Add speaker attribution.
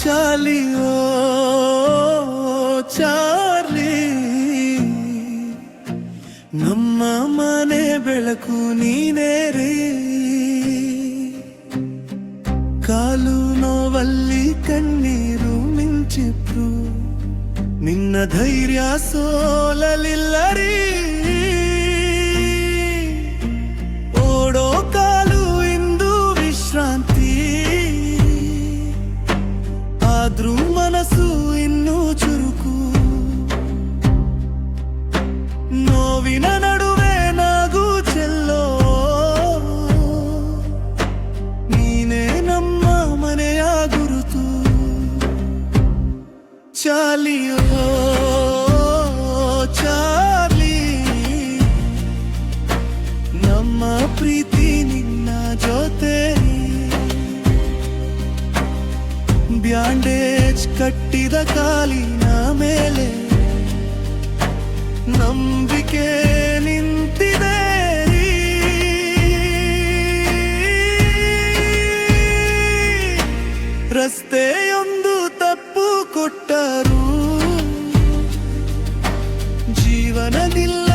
Speaker 1: చాలియో చాలి ನಮ್ಮ ಮನೆ ಬೆಳಕು ನೀನೇ ರೀ ನಿನ್ನ ಧೈರ್ಯ ಸೋಲಲಿಲ್ಲ ರೀ ಓಡೋ ಕಾಲು ಇಂದು ವಿಶ್ರಾಂತಿ ಆದ್ರೂ ಮನಸ್ಸು ಇನ್ನೂ ಚುರುಕು ನೋವಿನ ಚಾಲಿಯೋ ಚಾಲಿ. ನಮ್ಮ ಪ್ರೀತಿ ನಿನ್ನ ಜೊತೆ. ಬ್ಯಾಂಡೇಜ್ ಕಟ್ಟಿದ ಕಾಲಿನ ಮೇಲೆ ನಂಬಿಕೆ ನಿಂತಿದೆ ರಸ್ತೆಯೊಂದು ಜೀವನದಿಲ್ಲ.